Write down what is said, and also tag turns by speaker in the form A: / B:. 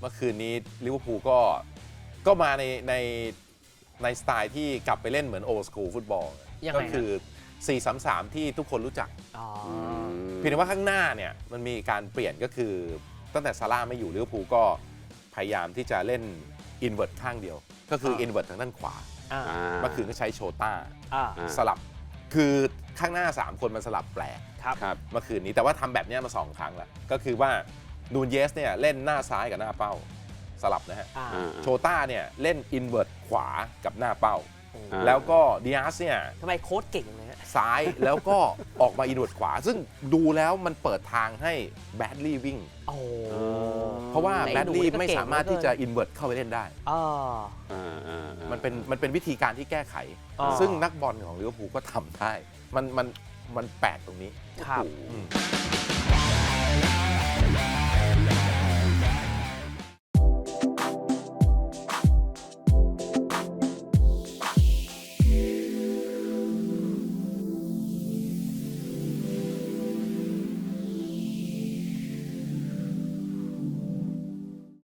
A: เมื่อคืนนี้ลิเวอร์พูลก็ก็มาในในในสไตล์ที่กลับไปเล่นเหมือนโอ s คูลฟุตบอล
B: ยังไง
A: ก็
B: ฮะ
A: คือ 4-3-3 ที่ทุกคนรู้จัก
B: อ๋อ
A: เพียงแต่ว่าข้างหน้าเนี่ยมันมีการเปลี่ยนก็คือตั้งแต่ซาร่าไม่อยู่ลิเวอร์พูลก็พยายามที่จะเล่นอินเว t ร์ข้างเดียว ก็คืออินเว t ร์ทางด้านขวา
B: อ่า
C: อ่า
A: เมื่อคืนก็ใช้โชต้า
B: อ่า
C: อ่า
A: สลับ คือข้างหน้า 3 คนมันสลับแปลก
B: ครับ
C: ครับ
A: เมื่อคืนนี้แต่ว่าทำแบบเนี้ยมาสองครั้งแล้ว ก็คือว่า นูนเยสเนี่ยเล่นหน้าซ้ายกับหน้าเป้าสลับนะฮะ
B: อ่า
C: อ่า
A: โชต้าเนี่ยเล่นอินเว t ร์ขวากับหน้าเป้า
C: อ่า
A: แล้วก็ดิอาสเนี่ย
B: ทำไมโค้ดเก่งเลยฮะ
A: ซ้ายแล้วก็ ออกมาอินเว t ร์ขวา ซึ่งดูแล้วมันเปิดทางให้แบดลี่วิ่ง
B: โอ้
A: เพราะว่า
B: แต่
A: แบ
B: ไอ้
A: ด
B: หนู
A: ลี่
B: นี่ก็
A: ไม่
B: เก่ง
A: สามารถ
B: เหลือเกิน
A: ที่จะอินเว t ร์เข้าไปเล่นได้
B: อ่า
C: อ่าอ่าอ่า
A: มันเป็นมันเป็นวิธีการที่แก้ไข
B: อ่า
A: ซึ่งนักบอลของลิเวอร์พูลก็ทำได้ มันมันมันแปลกตรงนี้
B: ครับ
A: อืม